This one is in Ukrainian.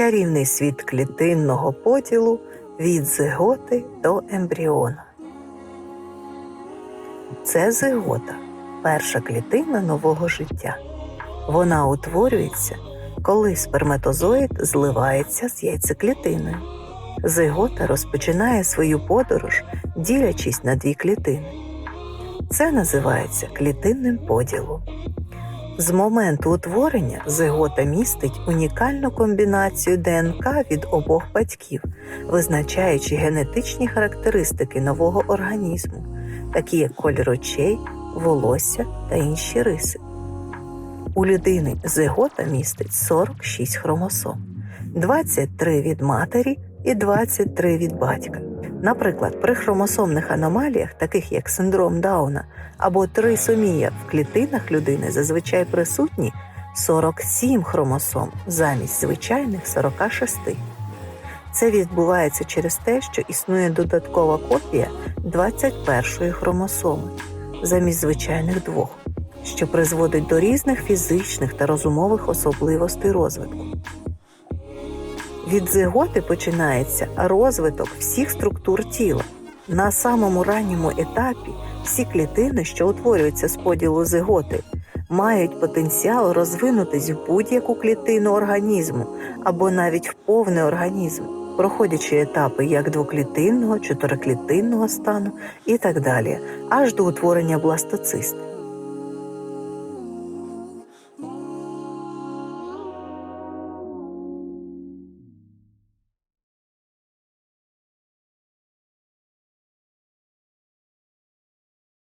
чарівний світ клітинного поділу від зиготи до ембріона. Це зигота, перша клітина нового життя. Вона утворюється, коли сперматозоїд зливається з яйцеклітиною. Зигота розпочинає свою подорож, ділячись на дві клітини. Це називається клітинним поділом. З моменту утворення зигота містить унікальну комбінацію ДНК від обох батьків, визначаючи генетичні характеристики нового організму, такі як колір очей, волосся та інші риси. У людини зигота містить 46 хромосом, 23 від матері і 23 від батька. Наприклад, при хромосомних аномаліях, таких як синдром Дауна або трисомія в клітинах людини зазвичай присутні 47 хромосом замість звичайних 46. Це відбувається через те, що існує додаткова копія 21-ї хромосоми замість звичайних двох, що призводить до різних фізичних та розумових особливостей розвитку. Від зиготи починається розвиток всіх структур тіла. На самому ранньому етапі всі клітини, що утворюються з поділу зиготи, мають потенціал розвинутись в будь-яку клітину організму або навіть в повний організм, проходячи етапи як двоклітинного, чотириклітинного стану і так далі, аж до утворення бластоцист.